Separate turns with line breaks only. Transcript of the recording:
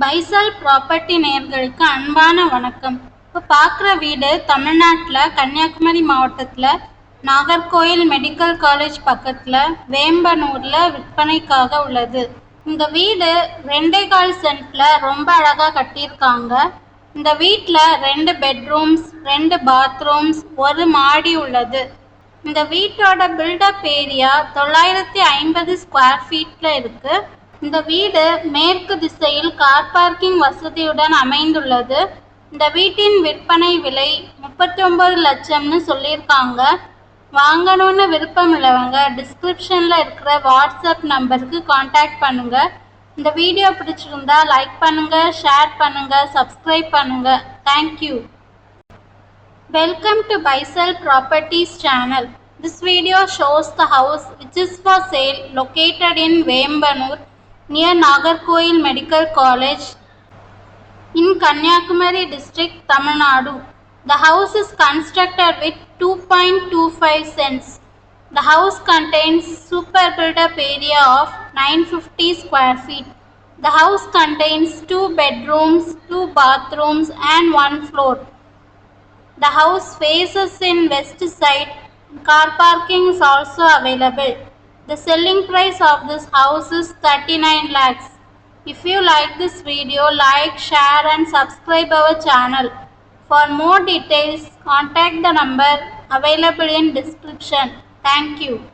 பைசல் property நேர்களுக்கு அன்பான வணக்கம். இப்போ பார்க்குற வீடு தமிழ்நாட்டில் கன்னியாகுமரி மாவட்டத்தில் நாகர்கோயில் மெடிக்கல் காலேஜ் பக்கத்தில் வேம்பனூரில் விற்பனைக்காக உள்ளது. இந்த வீடு ரெண்டே கால் சென்ட்டில் ரொம்ப அழகாக கட்டியிருக்காங்க. இந்த வீட்டில் ரெண்டு பெட்ரூம்ஸ் ரெண்டு பாத்ரூம்ஸ் ஒரு மாடி உள்ளது. இந்த வீட்டோட பில்டப் ஏரியா தொள்ளாயிரத்தி ஐம்பது ஸ்கொயர் ஃபீட்டில் இருக்குது இந்த வீடு மேற்கு திசையில் கார் பார்க்கிங் வசதியுடன் அமைந்துள்ளது. இந்த வீட்டின் விற்பனை விலை முப்பத்தொம்பது லட்சம்னு சொல்லியிருக்காங்க. வாங்கணும்னு விருப்பம் உள்ளவங்க டிஸ்கிரிப்ஷனில் இருக்கிற வாட்ஸ்அப் நம்பருக்கு காண்டாக்ட் பண்ணுங்க. இந்த வீடியோ பிடிச்சிருந்தா லைக் பண்ணுங்க ஷேர் பண்ணுங்க சப்ஸ்கிரைப் பண்ணுங்க. Thank you welcome to Faisal properties channel This video shows the house which is for sale located in Vembanur near Nagarkoil Medical College in Kanyakumari district, Tamil Nadu. The house is constructed with 2.25 cents. The house contains super built-up area of 950 square feet. The house contains two bedrooms, two bathrooms and one floor. The house faces in west side. Car parking is also available. The selling price of this house is 39 lakhs. If you like this video, like, share and subscribe our channel. For more details, contact the number available in description. Thank you.